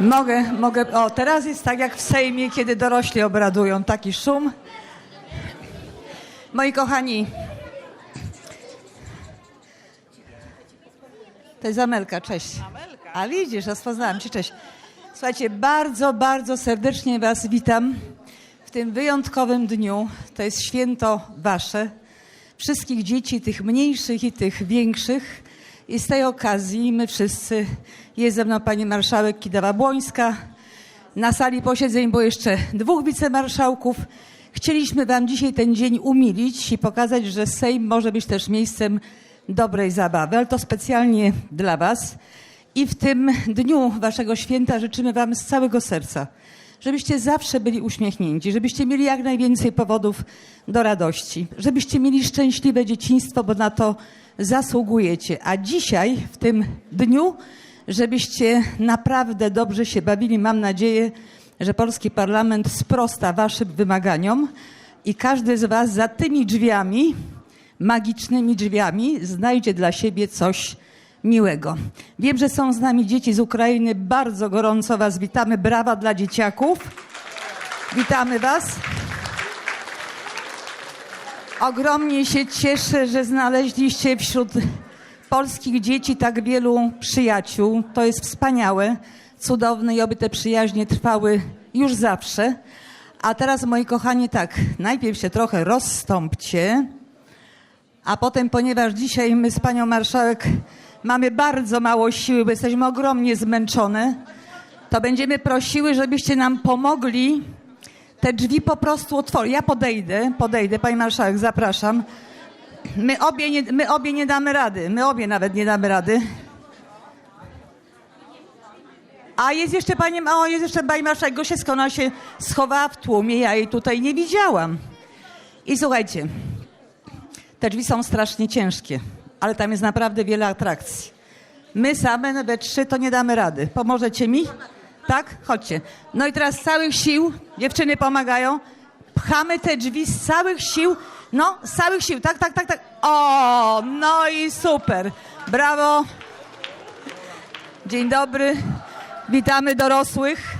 Mogę, mogę. O, teraz jest tak jak w Sejmie, kiedy dorośli obradują. Taki szum. Moi kochani. To jest Amelka, cześć. A widzisz, rozpoznałam cię, cześć. Słuchajcie, bardzo, bardzo serdecznie was witam w tym wyjątkowym dniu. To jest święto wasze, wszystkich dzieci, tych mniejszych i tych większych. I z tej okazji my wszyscy, jest ze mną pani marszałek Kidawa-Błońska, na sali posiedzeń było jeszcze dwóch wicemarszałków. Chcieliśmy wam dzisiaj ten dzień umilić i pokazać, że Sejm może być też miejscem dobrej zabawy, ale to specjalnie dla was. I w tym dniu waszego święta życzymy wam z całego serca, żebyście zawsze byli uśmiechnięci, żebyście mieli jak najwięcej powodów do radości, żebyście mieli szczęśliwe dzieciństwo, bo na to zasługujecie. A dzisiaj, w tym dniu, żebyście naprawdę dobrze się bawili, mam nadzieję, że polski parlament sprosta waszym wymaganiom i każdy z was za tymi drzwiami, magicznymi drzwiami, znajdzie dla siebie coś miłego. Wiem, że są z nami dzieci z Ukrainy. Bardzo gorąco was witamy. Brawa dla dzieciaków. Witamy was. Ogromnie się cieszę, że znaleźliście wśród polskich dzieci tak wielu przyjaciół. To jest wspaniałe, cudowne i oby te przyjaźnie trwały już zawsze. A teraz, moi kochani, tak, najpierw się trochę rozstąpcie, a potem, ponieważ dzisiaj my z panią marszałek mamy bardzo mało siły, bo jesteśmy ogromnie zmęczone, to będziemy prosiły, żebyście nam pomogli te drzwi po prostu otworzyć. Ja podejdę, podejdę, pani marszałek, zapraszam. My obie, nie, my obie nie damy rady, my obie nawet nie damy rady. A jest jeszcze pani, o, jest jeszcze pani marszałek Gosiewska, ona się schowała w tłumie, ja jej tutaj nie widziałam. I słuchajcie, te drzwi są strasznie ciężkie, ale tam jest naprawdę wiele atrakcji. My same we trzy to nie damy rady. Pomożecie mi? Tak? Chodźcie. No i teraz z całych sił, dziewczyny pomagają, pchamy te drzwi z całych sił, no, z całych sił, tak, tak, tak, tak. O, no i super. Brawo. Dzień dobry. Witamy dorosłych.